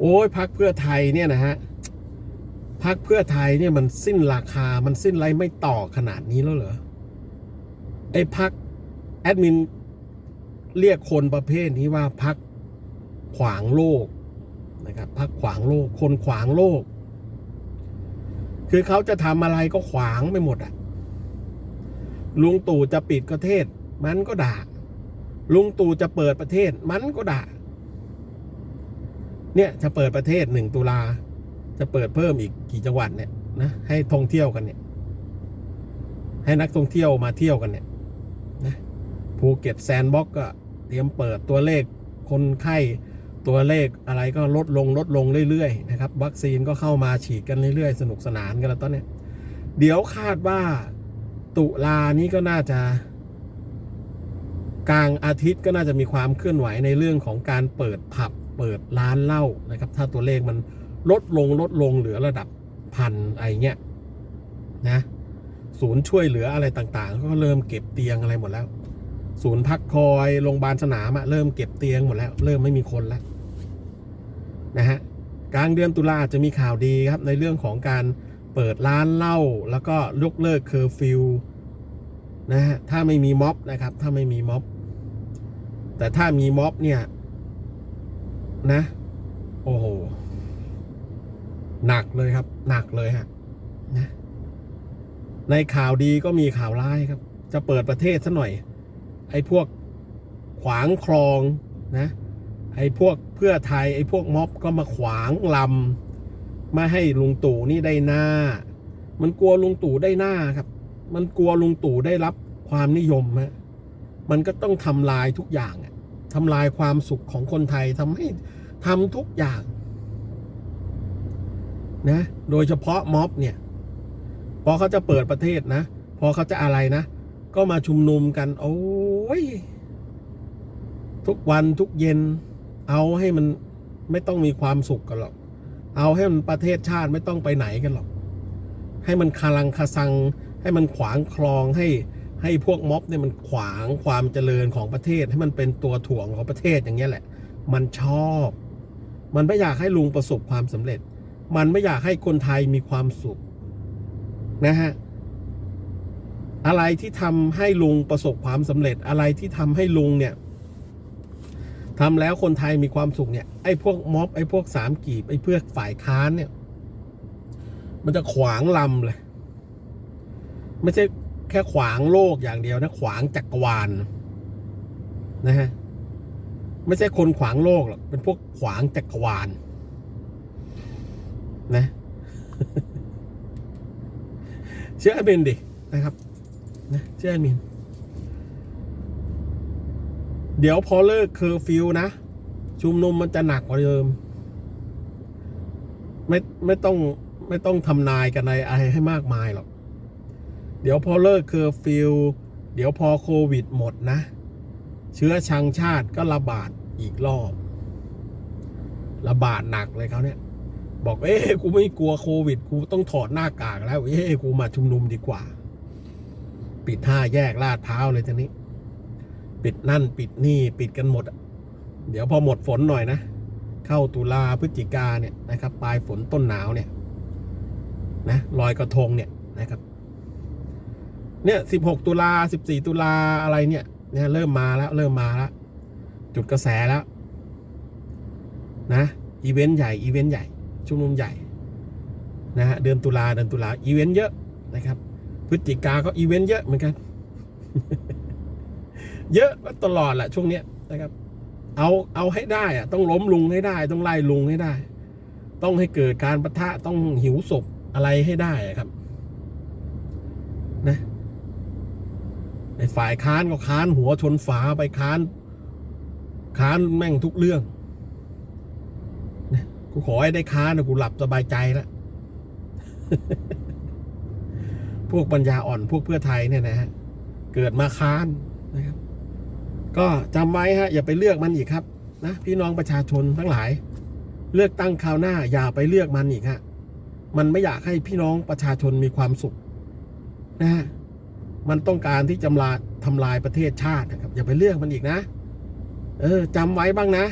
โอ้ยพักเพื่อไทยเนี่ยนะฮะพักเพื่อไทยเนี่ยมันสิ้นราคา มันสิ้นไรไม่ต่อขนาดนี้แล้วเหรอ ไอ้พักแอดมินเรียกคนประเภทนี้ว่าพักขวางโลกนะครับพักขวางโลก คนขวางโลก คือเขาจะทำอะไรก็ขวางไม่หมดอะลุงตู่จะปิดประเทศ มันก็ด่า ลุงตู่จะเปิดประเทศ มันก็ด่า เนี่ยจะเปิดประเทศหนึ่งตุลาจะเปิดเพิ่มอีกกี่จังหวัดเนี่ยนะให้ท่องเที่ยวกันเนี่ย ให้นักท่องเที่ยวมาเที่ยวกันเนี่ยนะภูเก็ตแซนด์บ็อกก็เตรียมเปิดตัวเลขคนไข้ตัวเลขอะไรก็ลดลงลดลงเรื่อยๆนะครับ วัคซีนก็เข้ามาฉีดกันเรื่อยๆ สนุกสนานกันแล้วตอนเนี้ยเดี๋ยวคาดว่าตุลานี้ก็น่าจะ กลางอาทิตย์ก็น่าจะมีความเคลื่อนไหวในเรื่องของการเปิดผับ เปิดร้านเหล้านะครับ ถ้าตัวเลขมันลดลงลดลงเหลือระดับพันอะไรเงี้ยนะศูนย์ช่วยเหลืออะไรต่างๆ ก็เริ่มเก็บเตียงอะไรหมดแล้ว ศูนย์พักคอยโรงพยาบาลสนามอะเริ่มเก็บเตียงหมดแล้ว เริ่มไม่มีคนแล้วนะฮะกลางเดือนตุลาจะมีข่าวดีครับ ในเรื่องของการเปิดร้านเหล้าแล้วก็ยกเลิกเคอร์ฟิวนะฮะถ้าไม่มีม็อบนะครับ ถ้าไม่มีม็อบ แต่ถ้ามีม็อบเนี่ย นะ โอ้โห หนักเลยครับ หนักเลยฮะนะในข่าวดีก็มีข่าวร้ายครับ จะเปิดประเทศซะหน่อย ไอ้พวกขวางคลองนะ ไอ้พวกเพื่อไทย ไอ้พวกม็อบก็มาขวางลำไม่ให้ลุงตู่นี่ได้หน้า มันกลัวลุงตู่ได้หน้าครับ มันกลัวลุงตู่ได้รับความนิยมฮะมันก็ต้องทำลายทุกอย่างอะ ทำลายความสุขของคนไทยทำให้ทำทุกอย่างนะโดยเฉพาะม็อบเนี่ยพอเขาจะเปิดประเทศนะ พอเขาจะอะไรนะ ก็มาชุมนุมกัน โอ้ย ทุกวันทุกเย็น เอาให้มันไม่ต้องมีความสุขกันหรอก เอาให้มันประเทศชาติไม่ต้องไปไหนกันหรอก ให้มันคาลังคาซัง ให้มันขวางคลองให้ ให้พวกม็อบเนี่ยมันขวางความเจริญของประเทศให้มันเป็นตัวถ่วงของประเทศอย่างเงี้ยแหละ มันชอบ มันไม่อยากให้ลุงประสบความสำเร็จ มันไม่อยากให้คนไทยมีความสุขนะฮะอะไรที่ทำให้ลุงประสบความสำเร็จอะไรที่ทำให้ลุงเนี่ยทำแล้วคนไทยมีความสุขเนี่ยไอ้พวกม็อบไอ้พวกสามกีบไอ้เพื่อฝ่ายค้านเนี่ย มันจะขวางลำเลย ไม่ใช่ แค่ขวางโลกอย่างเดียวนะ ขวางจักรวาลนะฮะไม่ใช่คนขวางโลกหรอกเป็นพวกขวางจักรวาลนะเชื่อแอมินดินะครับนะเชื่อแอมินเดี๋ยวพอเลิกเคอร์ฟิวนะชุมนุมมันจะหนักกว่าเดิม ไม่ไม่ต้องไม่ต้องทำนายกันอะไรอะไรให้มากมายหรอก เดี๋ยวพอเลิกเคอร์ฟิวเดี๋ยวพอโควิดหมดนะ เชื้อชังชาติก็ระบาดอีกรอบ ระบาดหนักเลยเขาเนี่ย บอกเอ้กูไม่กลัวโควิด กูต้องถอดหน้ากากแล้วเอ้กูมาชุมนุมดีกว่า ปิดห้าแยกลาดพร้าเลยทีนี้ ปิดนั่นปิดนี่ปิดกันหมด เดี๋ยวพอหมดฝนหน่อยนะ เข้าตุลาพฤศจิกาเนี่ยนะครับ ปลายฝนต้นหนาวเนี่ย นะลอยกระทงเนี่ยนะครับ เนี่ยสิบหกตุลาสิบสี่ตุลาอะไรเนี่ย เนี่ยเริ่มมาแล้ว เริ่มมาแล้ว จุดกระแสแล้ว นะ อีเวนต์ใหญ่ อีเวนต์ใหญ่ ชุมนุมใหญ่ นะฮะ เดือนตุลาเดือนตุลาอีเวนต์เยอะนะครับ พฤศจิกาก็อีเวนต์เยอะเหมือนกัน เยอะตลอดแหละช่วงเนี้ยนะครับ เอา เอาให้ได้อะต้องล้มลุงให้ได้ ต้องไล่ลุงให้ได้ ต้องให้เกิดการประทะ ต้องหิวศพอะไรให้ได้ครับ นะ ในฝ่ายค้านก็ค้านหัวชนฝาไปค้าน ค้านแม่งทุกเรื่องกูขอให้ได้ค้านนะกูหลับสบายใจแล้วพวกปัญญาอ่อนพวกเพื่อไทยเนี่ยนะฮะเกิดมาค้านนะครับ ก็จำไว้ฮะอย่าไปเลือกมันอีกครับนะพี่น้องประชาชนทั้งหลาย เลือกตั้งคราวหน้า อย่าไปเลือกมันอีกฮะมันไม่อยากให้พี่น้องประชาชนมีความสุขนะฮะ มันต้องการที่จะลาทำลายประเทศชาตินะครับ อย่าไปเลือกมันอีกนะ เออจำไว้บ้างนะ